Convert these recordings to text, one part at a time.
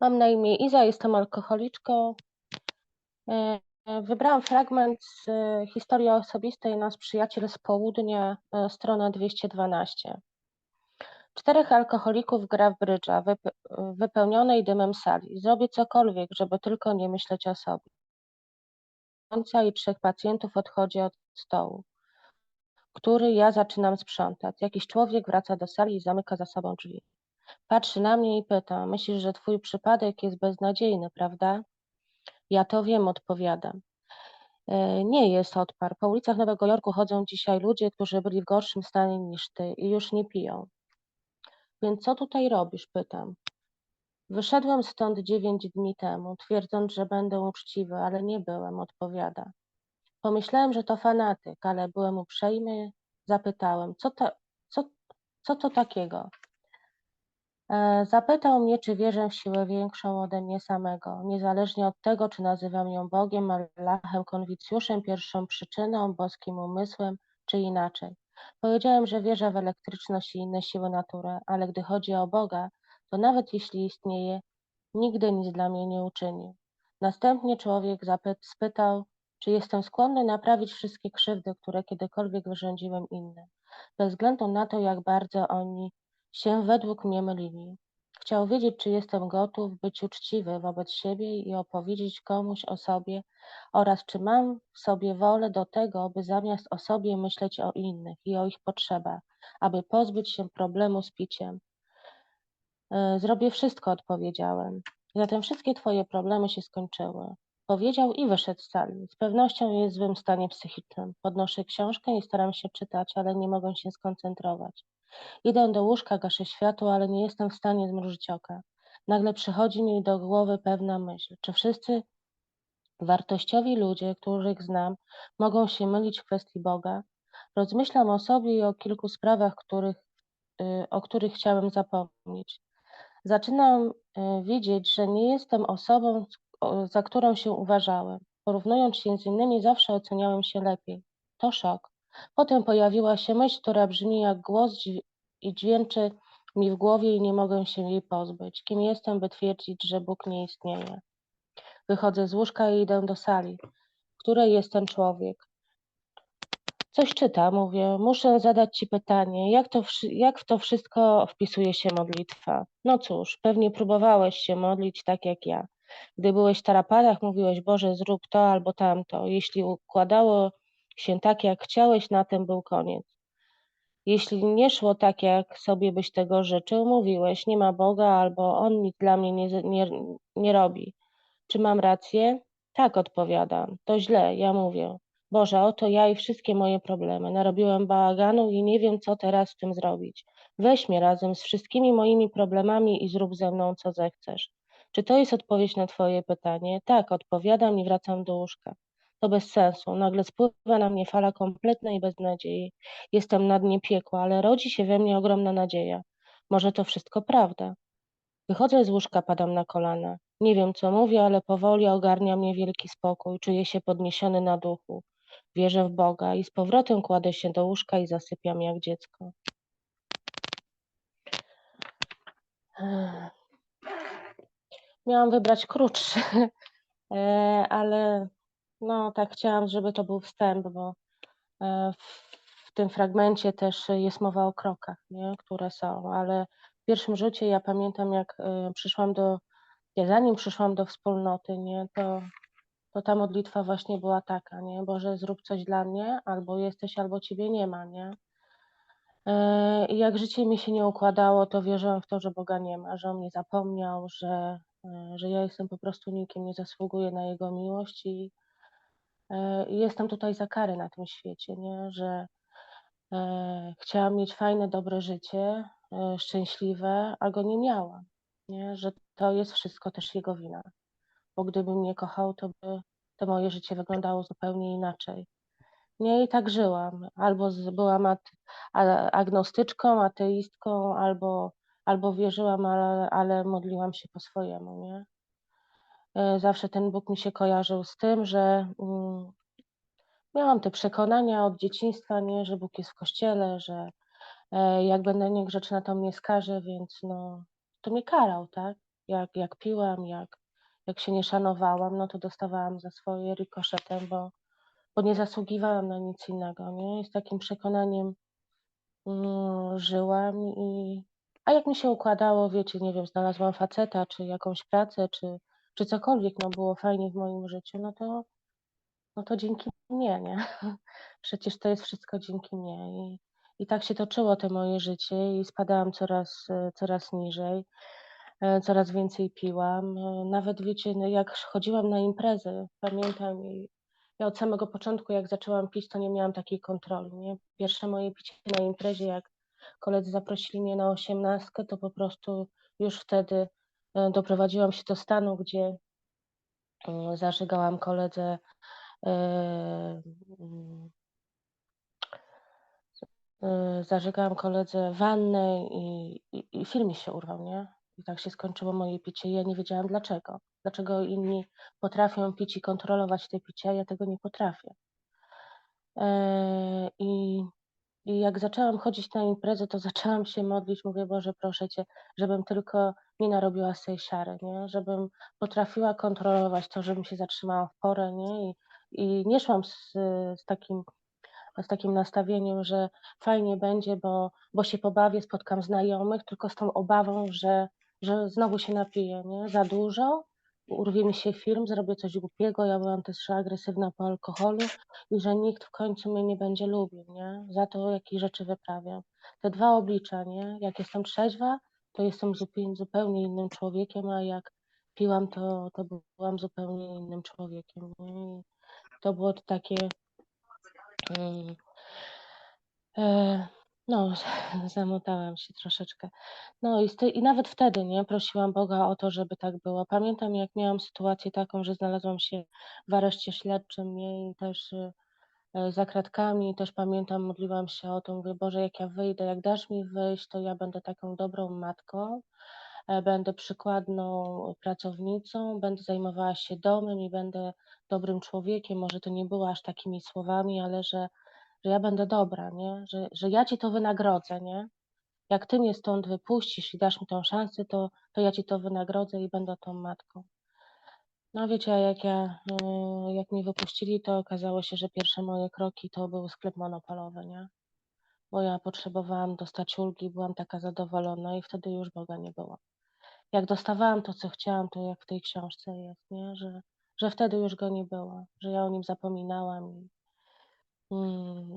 Mam na imię Iza, jestem alkoholiczką. E, Wybrałam fragment z e, historii osobistej Nasz przyjaciel z południa, e, strona 212. Czterech alkoholików gra w brydża wype- wypełnionej dymem sali. Zrobię cokolwiek, żeby tylko nie myśleć o sobie. I trzech pacjentów odchodzi od stołu, który ja zaczynam sprzątać. Jakiś człowiek wraca do sali i zamyka za sobą drzwi. Patrzy na mnie i pyta: Myślisz, że twój przypadek jest beznadziejny, prawda? Ja to wiem, odpowiadam. E, Nie jest, odparł. Po ulicach Nowego Jorku chodzą dzisiaj ludzie, którzy byli w gorszym stanie niż ty i już nie piją. Więc co tutaj robisz? pytam. Wyszedłem stąd dziewięć dni temu, twierdząc, że będę uczciwy, ale nie byłem, odpowiada. Pomyślałem, że to fanatyk, ale byłem uprzejmy. Zapytałem, co to, co, co to takiego? E, Zapytał mnie, czy wierzę w siłę większą ode mnie samego, niezależnie od tego, czy nazywam ją Bogiem, Allahem, Konwicjuszem, pierwszą przyczyną, boskim umysłem, czy inaczej. Powiedziałem, że wierzę w elektryczność i inne siły natury, ale gdy chodzi o Boga, to nawet jeśli istnieje, nigdy nic dla mnie nie uczynił. Następnie człowiek spytał, czy jestem skłonny naprawić wszystkie krzywdy, które kiedykolwiek wyrządziłem innym, bez względu na to, jak bardzo oni się według mnie mylili. Chciał wiedzieć, czy jestem gotów być uczciwy wobec siebie i opowiedzieć komuś o sobie oraz czy mam w sobie wolę do tego, by zamiast o sobie myśleć o innych i o ich potrzebach, aby pozbyć się problemu z piciem. E, Zrobię wszystko, odpowiedziałem. Zatem wszystkie twoje problemy się skończyły. Powiedział i wyszedł z sali. Z pewnością jest w złym stanie psychicznym. Podnoszę książkę i staram się czytać, ale nie mogę się skoncentrować. Idę do łóżka, gaszę światło, ale nie jestem w stanie zmrużyć oka. Nagle przychodzi mi do głowy pewna myśl. Czy wszyscy wartościowi ludzie, których znam, mogą się mylić w kwestii Boga? Rozmyślam o sobie i o kilku sprawach, których, y, o których chciałem zapomnieć. Zaczynam y, widzieć, że nie jestem osobą, za którą się uważałem. Porównując się z innymi, zawsze oceniałem się lepiej. To szok. Potem pojawiła się myśl, która brzmi jak głos i dźwięczy mi w głowie i nie mogę się jej pozbyć. Kim jestem, by twierdzić, że Bóg nie istnieje? Wychodzę z łóżka i idę do sali, w której jest ten człowiek. Coś czyta, mówię, muszę zadać ci pytanie, jak, to, jak w to wszystko wpisuje się modlitwa? No cóż, pewnie próbowałeś się modlić tak jak ja. Gdy byłeś w tarapatach, mówiłeś, Boże, zrób to albo tamto. Jeśli układało się tak, jak chciałeś, na tym był koniec. Jeśli nie szło tak, jak sobie byś tego życzył, mówiłeś, nie ma Boga albo On nic dla mnie nie, nie, nie robi. Czy mam rację? Tak, odpowiadam. To źle, ja mówię. Boże, oto ja i wszystkie moje problemy. Narobiłem bałaganu i nie wiem, co teraz z tym zrobić. Weź mnie razem z wszystkimi moimi problemami i zrób ze mną, co zechcesz. Czy to jest odpowiedź na Twoje pytanie? Tak, odpowiadam i wracam do łóżka. To bez sensu. Nagle spływa na mnie fala kompletnej beznadziei. Jestem na dnie piekła, ale rodzi się we mnie ogromna nadzieja. Może to wszystko prawda. Wychodzę z łóżka, padam na kolana. Nie wiem, co mówię, ale powoli ogarnia mnie wielki spokój. Czuję się podniesiony na duchu. Wierzę w Boga i z powrotem kładę się do łóżka i zasypiam jak dziecko. Miałam wybrać krótszy, e, ale no tak chciałam, żeby to był wstęp, bo e, w w tym fragmencie też jest mowa o krokach, nie, które są, ale w pierwszym rzucie ja pamiętam, jak e, przyszłam do, nie, zanim przyszłam do wspólnoty, nie, to, to ta modlitwa właśnie była taka, nie, Boże, zrób coś dla mnie, albo jesteś, albo Ciebie nie ma, nie. E, I jak życie mi się nie układało, to wierzyłam w to, że Boga nie ma, że On mnie zapomniał, że, że ja jestem po prostu nikim, nie zasługuję na Jego miłość i jestem tutaj za karę na tym świecie, nie, że e, chciałam mieć fajne, dobre życie, e, szczęśliwe, a go nie miałam, nie, że to jest wszystko też Jego wina, bo gdyby mnie kochał, to by to moje życie wyglądało zupełnie inaczej. Nie, i tak żyłam. Albo byłam at, agnostyczką, ateistką, albo, albo wierzyłam, ale, ale modliłam się po swojemu, nie? E, Zawsze ten Bóg mi się kojarzył z tym, że mm, miałam te przekonania od dzieciństwa, nie, że Bóg jest w kościele, że e, jak będę niegrzeczna, to mnie skaże, więc no, to mnie karał, tak? Jak jak piłam, jak jak się nie szanowałam, no to dostawałam za swoje rykoszetem, bo bo nie zasługiwałam na nic innego, nie? I z takim przekonaniem, mm, żyłam i a jak mi się układało, wiecie, nie wiem, znalazłam faceta, czy jakąś pracę, czy czy cokolwiek, no było fajnie w moim życiu, no to no to dzięki mnie, nie? Przecież to jest wszystko dzięki mnie i i tak się toczyło to moje życie i spadałam coraz, e, coraz niżej, e, coraz więcej piłam. E, nawet wiecie, no jak chodziłam na imprezy, pamiętam i ja od samego początku, jak zaczęłam pić, to nie miałam takiej kontroli, nie? Pierwsze moje picie na imprezie, jak koledzy zaprosili mnie na osiemnastkę, to po prostu już wtedy doprowadziłam się do stanu, gdzie zażygałam koledze mm, y, zażygałam koledze wannę i, i, i film mi się urwał, nie? I tak się skończyło moje picie ja nie wiedziałam dlaczego. Dlaczego inni potrafią pić i kontrolować te picie, a ja tego nie potrafię. E, I i jak zaczęłam chodzić na imprezy, to zaczęłam się modlić, mówię: „Boże, proszę Cię, żebym tylko nie narobiła tej siary, nie? Żebym potrafiła kontrolować to, żebym się zatrzymała w porę, nie? I i nie szłam z z takim z takim nastawieniem, że fajnie będzie, bo bo się pobawię, spotkam znajomych, tylko z tą obawą, że że znowu się napiję, nie? Za dużo urwie mi się film, zrobię coś głupiego, ja byłam też agresywna po alkoholu i że nikt w końcu mnie nie będzie lubił, nie? Za to, jakie rzeczy wyprawiam. Te dwa oblicza, nie? Jak jestem trzeźwa, to jestem zupełnie, zupełnie innym człowiekiem, a jak piłam, to, to byłam zupełnie innym człowiekiem, nie? I to było takie... Mm, e, no, zamotałam się troszeczkę. No i, i nawet wtedy, nie, prosiłam Boga o to, żeby tak było. Pamiętam, jak miałam sytuację taką, że znalazłam się w areszcie śledczym, nie, i też y, y, za kratkami, też pamiętam, modliłam się o to, mówię, Boże, jak ja wyjdę, jak dasz mi wyjść, to ja będę taką dobrą matką, e, będę przykładną pracownicą, będę zajmowała się domem i będę dobrym człowiekiem. Może to nie było aż takimi słowami, ale że że ja będę dobra, nie? Że, że ja ci to wynagrodzę, nie? Jak ty mnie stąd wypuścisz i dasz mi tą szansę, to, to ja ci to wynagrodzę i będę tą matką. No wiecie, jak ja, y, jak mnie wypuścili, to okazało się, że pierwsze moje kroki to był sklep monopolowy, nie? Bo ja potrzebowałam dostać ulgi, byłam taka zadowolona i wtedy już Boga nie było. Jak dostawałam to, co chciałam, to jak w tej książce jest, nie? Że, że wtedy już Go nie było, że ja o Nim zapominałam i,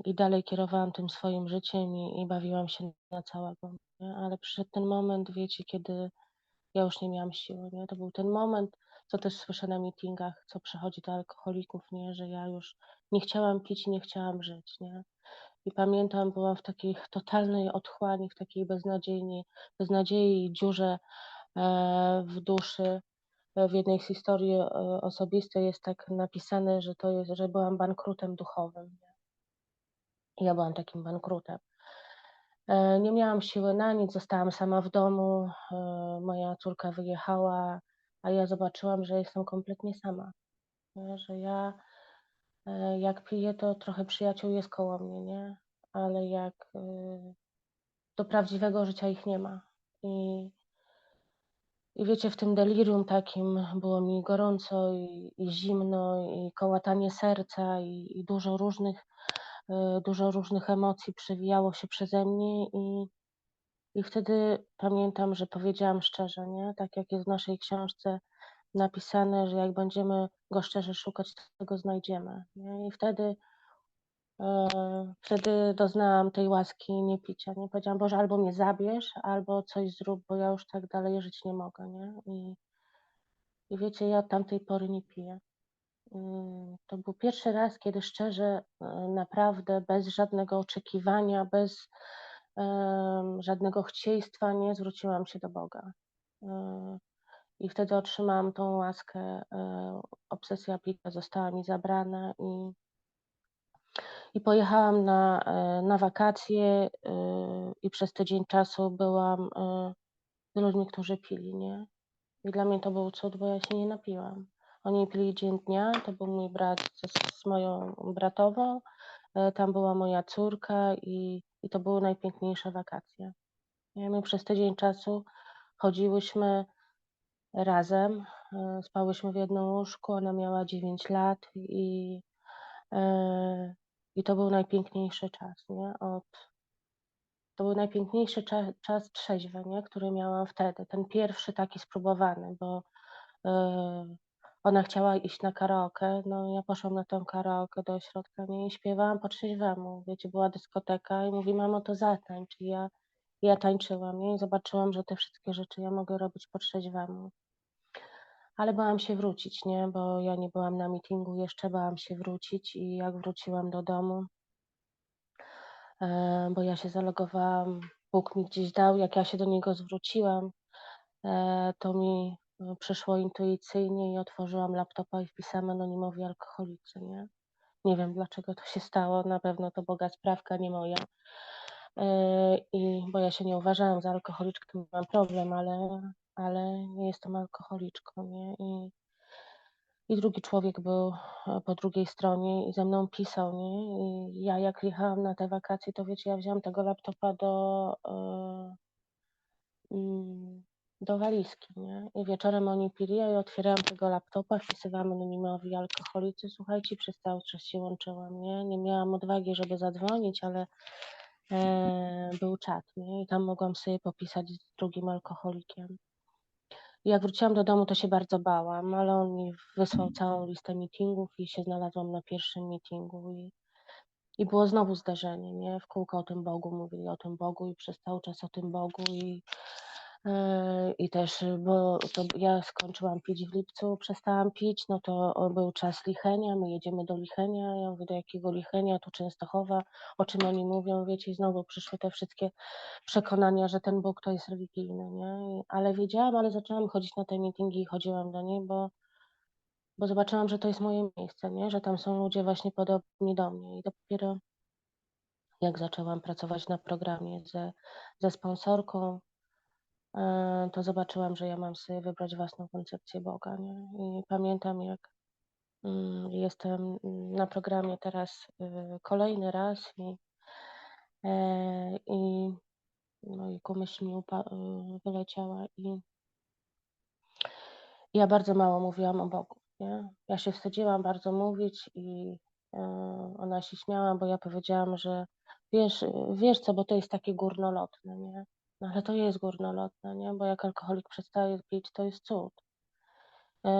i dalej kierowałam tym swoim życiem i, i bawiłam się na całego, nie? Ale przyszedł ten moment, wiecie, kiedy ja już nie miałam siły, nie? To był ten moment, co też słyszę na meetingach, co przychodzi do alkoholików, nie? Że ja już nie chciałam pić i nie chciałam żyć, nie? I pamiętam, byłam w takiej totalnej otchłani, w takiej beznadziei, beznadziei i dziurze e, w duszy. E, w jednej z historii e, osobistej jest tak napisane, że to jest, że byłam bankrutem duchowym. Nie? Ja byłam takim bankrutem. E, nie miałam siły na nic, zostałam sama w domu. E, moja córka wyjechała, a ja zobaczyłam, że jestem kompletnie sama. Że ja, e, jak piję, to trochę przyjaciół jest koło mnie, nie? Ale jak do prawdziwego życia ich nie ma. I, i wiecie, w tym delirium takim było mi gorąco i, i zimno, i kołatanie serca, i, i dużo różnych dużo różnych emocji przewijało się przeze mnie i, i wtedy pamiętam, że powiedziałam szczerze, nie? Tak jak jest w naszej książce napisane, że jak będziemy go szczerze szukać, to go znajdziemy. Nie? I wtedy, e, wtedy doznałam tej łaski niepicia. Nie powiedziałam, Boże, albo mnie zabierz, albo coś zrób, bo ja już tak dalej żyć nie mogę. Nie? I, i wiecie, ja od tamtej pory nie piję. Mm, to był pierwszy raz, kiedy szczerze, e, naprawdę bez żadnego oczekiwania, bez żadnego chcieństwa nie zwróciłam się do Boga. E, I wtedy otrzymałam tą łaskę. E, obsesja plika została mi zabrana i, i pojechałam na, na wakacje i przez tydzień czasu byłam z ludźmi, którzy pili, nie? I dla mnie to był cud, bo ja się nie napiłam. Oni pili dzień dnia, to był mój brat z, z moją bratową, e, tam była moja córka i, i to były najpiękniejsze wakacje. My przez tydzień czasu chodziłyśmy razem. E, spałyśmy w jednym łóżku, ona miała 9 lat i, e, i to był najpiękniejszy czas, nie? Od, to był najpiękniejszy cza, czas trzeźwy, nie? który miałam wtedy. Ten pierwszy taki spróbowany, bo ona chciała iść na karaoke, no ja poszłam na tą karaoke do środka nie? i śpiewałam po trzeźwemu. Wiecie, była dyskoteka i mówi, mamo, to zatańcz. I ja, ja tańczyłam nie? i zobaczyłam, że te wszystkie rzeczy ja mogę robić po trzeźwemu. Ale bałam się wrócić, nie? Bo ja nie byłam na meetingu jeszcze, bałam się wrócić i jak wróciłam do domu, e, bo ja się zalogowałam, Bóg mi gdzieś dał, jak ja się do niego zwróciłam, e, to mi przyszło intuicyjnie i otworzyłam laptopa i wpisałam anonimowi alkoholicy, nie? Nie wiem dlaczego to się stało, na pewno to Boga sprawka, nie moja. I bo ja się nie uważałam za alkoholiczkę, mam problem, ale, ale nie jestem alkoholiczką, nie? I, i drugi człowiek był e, po drugiej stronie i ze mną pisał, nie? I ja jak jechałam na te wakacje, to wiecie, ja wziąłam tego laptopa do, e, mm, do walizki, nie? I wieczorem oni pili, ja otwierałam tego laptopa, wpisywałam anonimowi alkoholicy, słuchajcie, przez cały czas się łączyłam, nie? Nie miałam odwagi, żeby zadzwonić, ale e, był czat, nie? I tam mogłam sobie popisać z drugim alkoholikiem. Jak wróciłam do domu, to się bardzo bałam, ale on mi wysłał całą listę meetingów i się znalazłam na pierwszym meetingu i, i było znowu zdarzenie, nie? W kółko o tym Bogu mówili o tym Bogu i przez cały czas o tym Bogu i i też, bo to ja skończyłam pić w lipcu, przestałam pić, no to był czas lichenia, my jedziemy do lichenia, ja mówię, do jakiego lichenia, tu Częstochowa, o czym oni mówią, wiecie, i znowu przyszły te wszystkie przekonania, że ten Bóg to jest religijny, nie? Ale wiedziałam, ale zaczęłam chodzić na te meetingi i chodziłam do niej, bo, bo zobaczyłam, że to jest moje miejsce, nie? Że tam są ludzie właśnie podobni do mnie. I dopiero jak zaczęłam pracować na programie ze, ze sponsorką, e, to zobaczyłam, że ja mam sobie wybrać własną koncepcję Boga, nie? I pamiętam, jak mm, jestem na programie teraz y, kolejny raz i, e, i no i ku mi wyleciała i ja bardzo mało mówiłam o Bogu, nie? Ja się wstydziłam bardzo mówić i ona się śmiała, bo ja powiedziałam, że wiesz, wiesz co, bo to jest takie górnolotne, nie? No ale to jest górnolotne, nie? Bo jak alkoholik przestaje pić, to jest cud. Y,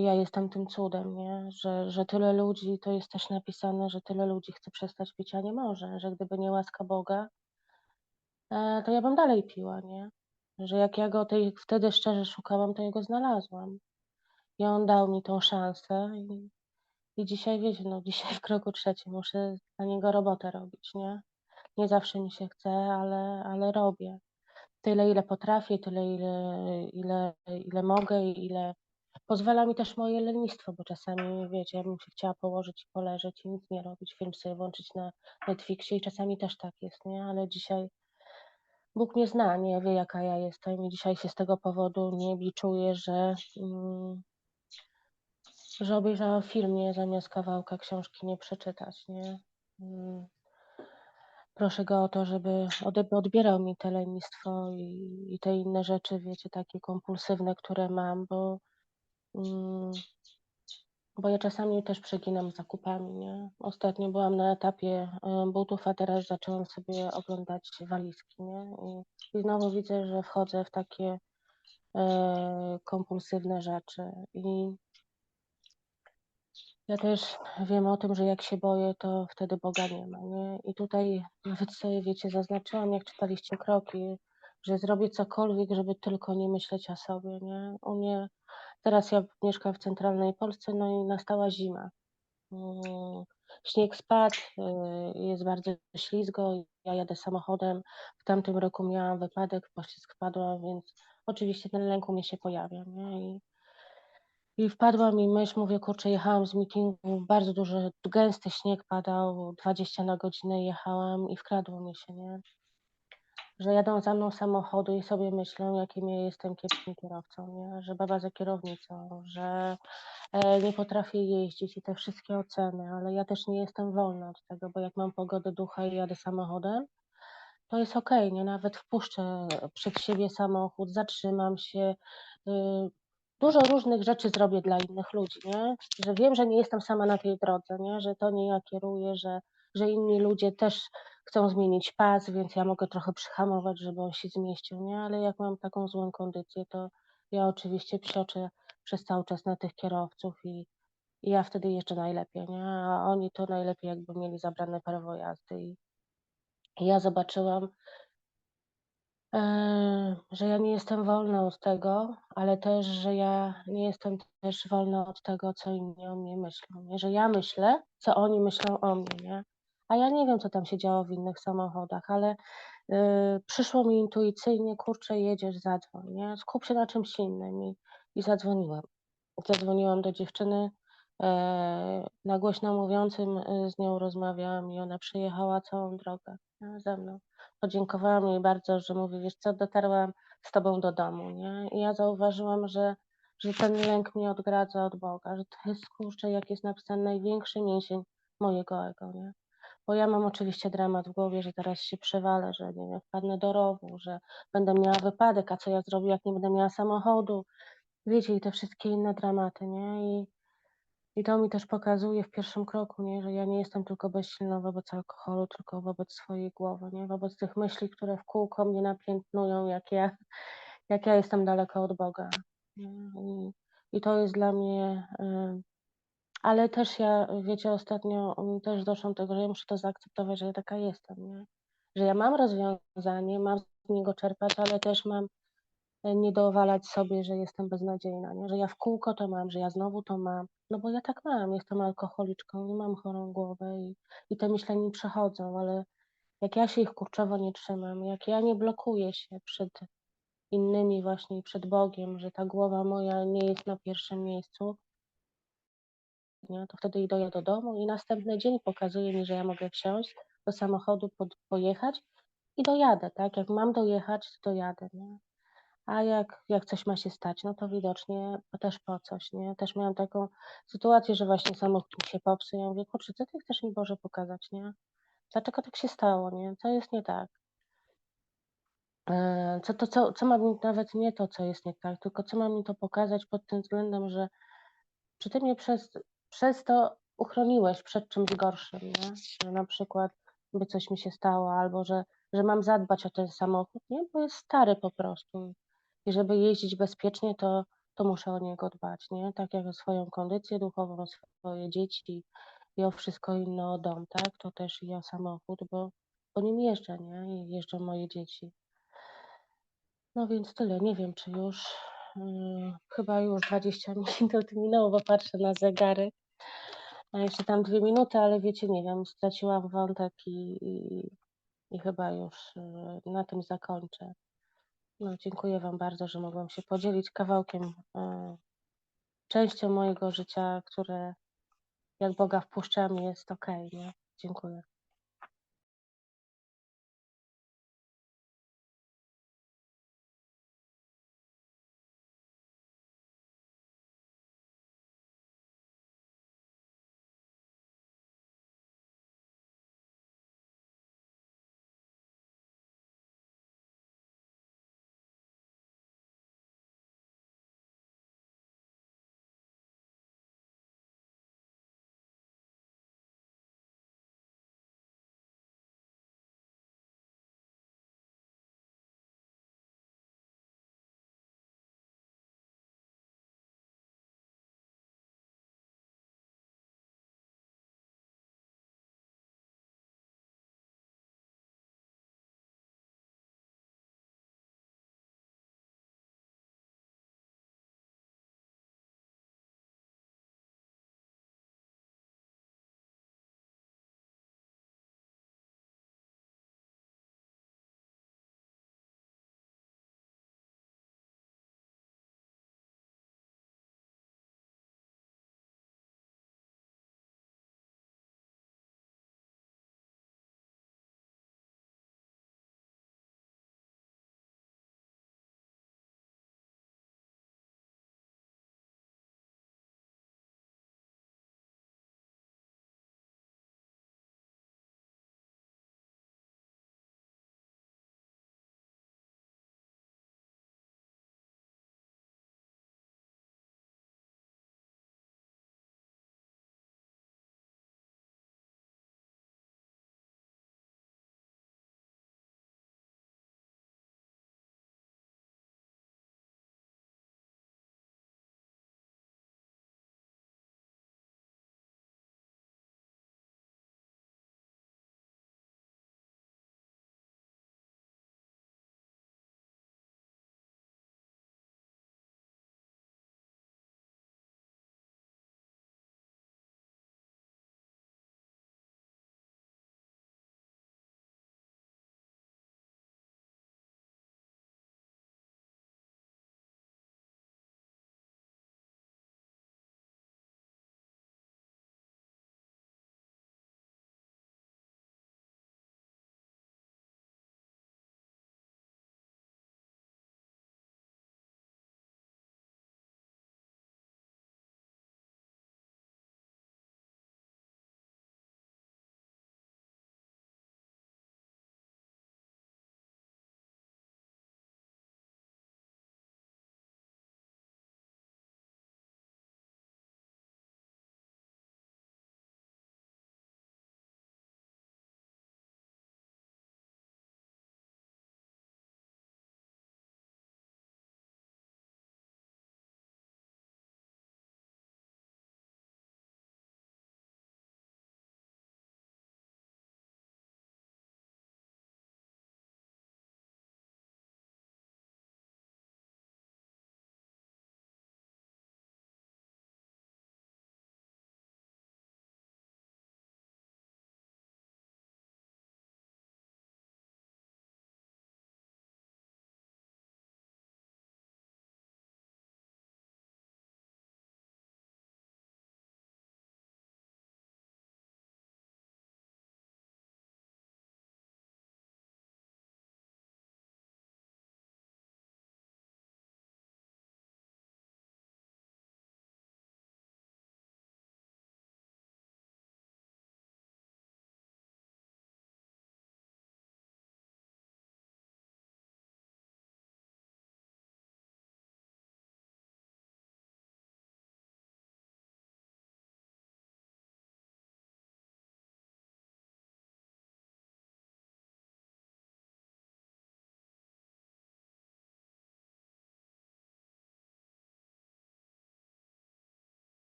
Ja jestem tym cudem, nie? Że, że tyle ludzi, to jest też napisane, że tyle ludzi chce przestać pić, a nie może, że gdyby nie łaska Boga, e, to ja bym dalej piła, nie? Że jak ja go tej, wtedy szczerze szukałam, to jego znalazłam. I on dał mi tą szansę i, i dzisiaj, wiecie, no dzisiaj w kroku trzecim muszę dla niego robotę robić, nie? Nie zawsze mi się chce, ale, ale robię. Tyle, ile potrafię, tyle, ile, ile, ile mogę ile pozwala mi też moje lenistwo, bo czasami, wiecie, ja bym się chciała położyć i poleżeć i nic nie robić, film sobie włączyć na Netflixie i czasami też tak jest, nie? Ale dzisiaj Bóg mnie zna, nie wie jaka ja jestem i dzisiaj się z tego powodu nie biczuję, że, mm, że obejrzałam film, nie, zamiast kawałka książki nie przeczytać, nie. Mm. Proszę go o to, żeby odbierał mi te lenistwo i, i te inne rzeczy, wiecie, takie kompulsywne, które mam, bo, mm, bo ja czasami też przeginam z zakupami, nie. Ostatnio byłam na etapie y, butów, a teraz zaczęłam sobie oglądać walizki, nie. I, i znowu widzę, że wchodzę w takie e, kompulsywne rzeczy. I ja też wiem o tym, że jak się boję, to wtedy Boga nie ma, nie? I tutaj nawet sobie, wiecie, zaznaczyłam, jak czytaliście kroki, że zrobię cokolwiek, żeby tylko nie myśleć o sobie, nie? U mnie, teraz ja mieszkam w centralnej Polsce, no i nastała zima. Mm, Śnieg spadł, y, jest bardzo ślizgo, ja jadę samochodem. W tamtym roku miałam wypadek, pościsk spadła, więc oczywiście ten lęk u mnie się pojawia, nie? I, i wpadła mi myśl, mówię, kurczę, jechałam z meetingu, bardzo duży, gęsty śnieg padał, 20 na godzinę jechałam i wkradło mi się, nie? Że jadą za mną samochody i sobie myślą, jakim ja jestem kiepskim kierowcą, nie? Że baba za kierownicą, że e, nie potrafię jeździć i te wszystkie oceny, ale ja też nie jestem wolna od tego, bo jak mam pogodę ducha i jadę samochodem, to jest okej, nie? Nawet wpuszczę przed siebie samochód, zatrzymam się, y, dużo różnych rzeczy zrobię dla innych ludzi, nie? Że wiem, że nie jestem sama na tej drodze, nie? Że to nie ja kieruję, że, że inni ludzie też chcą zmienić pas, więc ja mogę trochę przyhamować, żeby on się zmieścił, nie? Ale jak mam taką złą kondycję, to ja oczywiście psioczę przez cały czas na tych kierowców i, i ja wtedy jeżdżę najlepiej, nie? A oni to najlepiej jakby mieli zabrane prawo jazdy i ja zobaczyłam, Eee, że ja nie jestem wolna od tego, ale też, że ja nie jestem też wolna od tego, co inni o mnie myślą, nie? Że ja myślę, co oni myślą o mnie, nie? A ja nie wiem, co tam się działo w innych samochodach, ale yy, przyszło mi intuicyjnie, kurczę, jedziesz, zadzwoń, nie? Skup się na czymś innym i, i zadzwoniłam. Zadzwoniłam do dziewczyny, e, na głośno mówiącym e, z nią rozmawiałam i ona przyjechała całą drogę nie, ze mną. Podziękowałam jej bardzo, że mówi, wiesz co, dotarłam z tobą do domu, nie? I ja zauważyłam, że, że ten lęk mnie odgradza od Boga, że to jest, kurczę, jak jest napisane, największy mięsień mojego ego, nie? Bo ja mam oczywiście dramat w głowie, że teraz się przewalę, że nie wiem, wpadnę do rowu, że będę miała wypadek, a co ja zrobię, jak nie będę miała samochodu, wiecie, i te wszystkie inne dramaty, nie? I, i to mi też pokazuje w pierwszym kroku, nie? Że ja nie jestem tylko bezsilna wobec alkoholu, tylko wobec swojej głowy, nie? Wobec tych myśli, które w kółko mnie napiętnują, jak ja, jak ja jestem daleko od Boga. I, i to jest dla mnie... y, Ale też ja, wiecie, ostatnio też doszłam do tego, że ja muszę to zaakceptować, że ja taka jestem, nie? Że ja mam rozwiązanie, mam z niego czerpać, ale też mam nie dowalać sobie, że jestem beznadziejna, nie? że ja w kółko to mam, że ja znowu to mam, no bo ja tak mam, jestem alkoholiczką i mam chorą głowę i, i te myślenia mi przechodzą, ale jak ja się ich kurczowo nie trzymam, jak ja nie blokuję się przed innymi właśnie przed Bogiem, że ta głowa moja nie jest na pierwszym miejscu, nie? to wtedy idę do domu i następny dzień pokazuje mi, że ja mogę wsiąść do samochodu, pod, pojechać i dojadę, tak? Jak mam dojechać, to dojadę, nie? A jak, jak coś ma się stać, no to widocznie też po coś, nie? Też miałam taką sytuację, że właśnie samochód mi się popsuł. Ja mówię, kurczę, co ty chcesz mi Boże pokazać, nie? Dlaczego tak się stało, nie? Co jest nie tak? E, Co to, co, co ma mi nawet nie to, co jest nie tak, tylko co ma mi to pokazać pod tym względem, że czy ty mnie przez, przez to uchroniłeś przed czymś gorszym, nie? Że na przykład by coś mi się stało, albo że, że mam zadbać o ten samochód, nie? Bo jest stary po prostu. I żeby jeździć bezpiecznie, to, to muszę o niego dbać, nie? Tak jak o swoją kondycję duchową, swoje dzieci i o wszystko inne, o dom, tak? To też i o samochód, bo po nim jeżdżę, nie? I jeżdżą moje dzieci. No więc tyle, nie wiem czy już, yy, chyba już 20 minut minęło, bo patrzę na zegarek. A jeszcze tam dwie minuty, ale wiecie, nie wiem, straciłam wątek i, i, i chyba już yy, na tym zakończę. No, dziękuję Wam bardzo, że mogłam się podzielić kawałkiem, yy, częścią mojego życia, które jak Boga wpuszczam jest ok, nie? Dziękuję.